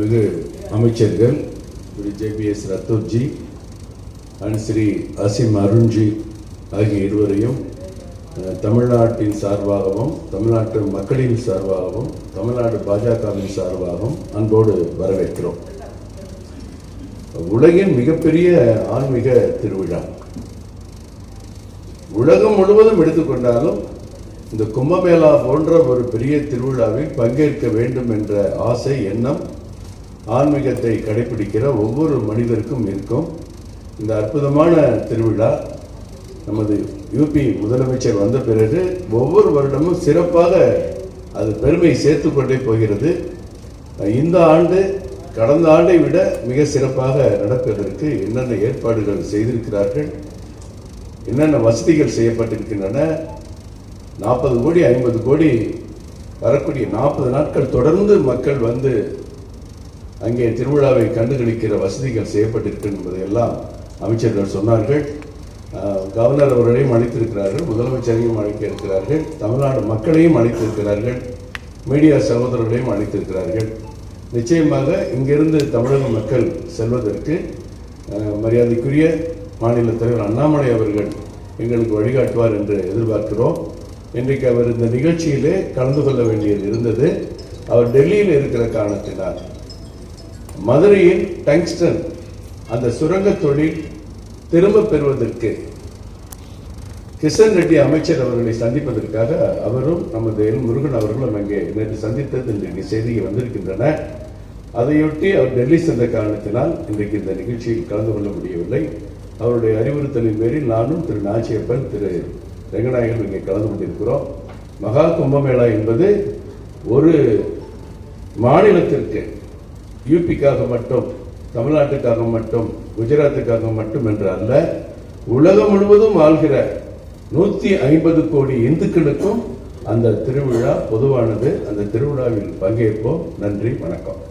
அமைச்சர்கள் திரு JPS ரத்தோர்ஜி and Shri Asim Arunji ஆகிய இருவரையும் தமிழ்நாட்டின் சார்பாகவும் தமிழ்நாட்டு மக்களின் சார்பாகவும் தமிழ்நாடு பாஜகவின் சார்பாகவும் அன்போடு வரவேற்கிறோம். உலகின் மிகப்பெரிய ஆன்மீக திருவிழா. உலகம் முழுவதும் எடுத்துக்கொண்டாலும் இந்த கும்பமேளா போன்ற ஒரு பெரிய திருவிழாவில் பங்கேற்க வேண்டும் என்ற ஆசை எண்ணம் ஆன்மீகத்தை கடைபிடிக்கிற ஒவ்வொரு மனிதருக்கும் இருக்கும் இந்த அற்புதமான திருவிழா. நமது யூபி முதலமைச்சர் வந்த பிறகு ஒவ்வொரு வருடமும் சிறப்பாக அது பெருமை சேர்த்து கொண்டே போகிறது. இந்த ஆண்டு கடந்த ஆண்டை விட மிக சிறப்பாக நடப்பதற்கு என்னென்ன ஏற்பாடுகள் செய்திருக்கிறார்கள் என்னென்ன வசதிகள் செய்யப்பட்டிருக்கின்றன. நாற்பது கோடி ஐம்பது கோடி வரக்கூடிய நாற்பது நாட்கள் தொடர்ந்து மக்கள் வந்து அங்கே திருவிழாவை கண்டுகளிக்கிற வசதிகள் செய்யப்பட்டிருக்கு என்பதையெல்லாம் அமைச்சர்கள் சொன்னார்கள். கவர்னர் அவர்களையும் அழைத்திருக்கிறார்கள் முதலமைச்சரையும் அழைக்க இருக்கிறார்கள் தமிழ்நாடு மக்களையும் அழைத்திருக்கிறார்கள் மீடியா சகோதரர்களையும் அழைத்திருக்கிறார்கள். நிச்சயமாக இங்கிருந்து தமிழக மக்கள் செல்வதற்கு மரியாதைக்குரிய மாநில தலைவர் அண்ணாமலை அவர்கள் எங்களுக்கு வழிகாட்டுவார் என்று எதிர்பார்க்கிறோம். இன்றைக்கு அவர் இந்த நிகழ்ச்சியிலே கலந்து கொள்ள வேண்டியது இருந்தது. அவர் டெல்லியில் இருக்கிற காரணத்தினால். மதுரையில் டங்ஸ்டன் அந்த சுரங்க தொழில் திரும்ப பெறுவதற்கு கிஷன் ரெட்டி அமைச்சர் அவர்களை சந்திப்பதற்காக அவரும் நமது எல் முருகன் அவர்களும் அங்கே நேற்று சந்தித்தது இன்றைக்கு செய்திகள் வந்திருக்கின்றன. அதையொட்டி அவர் டெல்லி சென்ற காரணத்தினால் இன்றைக்கு இந்த நிகழ்ச்சியில் கலந்து கொள்ள முடியவில்லை. அவருடைய அறிவுறுத்தலின் பேரில் நானும் திரு நாச்சியப்பன் திரு ரெங்கநாயகன் இங்கே கலந்து கொண்டிருக்கிறோம். மகா கும்பமேளா என்பது ஒரு மாநிலத்திற்கு யூபிக்காக மட்டும் தமிழ்நாட்டுக்காக மட்டும் குஜராத்துக்காக மட்டும் என்று அல்ல உலகம் முழுவதும் ஆள்கிற நூத்தி ஐம்பது கோடி இந்துக்களுக்கும் அந்த திருவிழா பொதுவானது. அந்த திருவிழாவில் பங்கேற்போம். நன்றி வணக்கம்.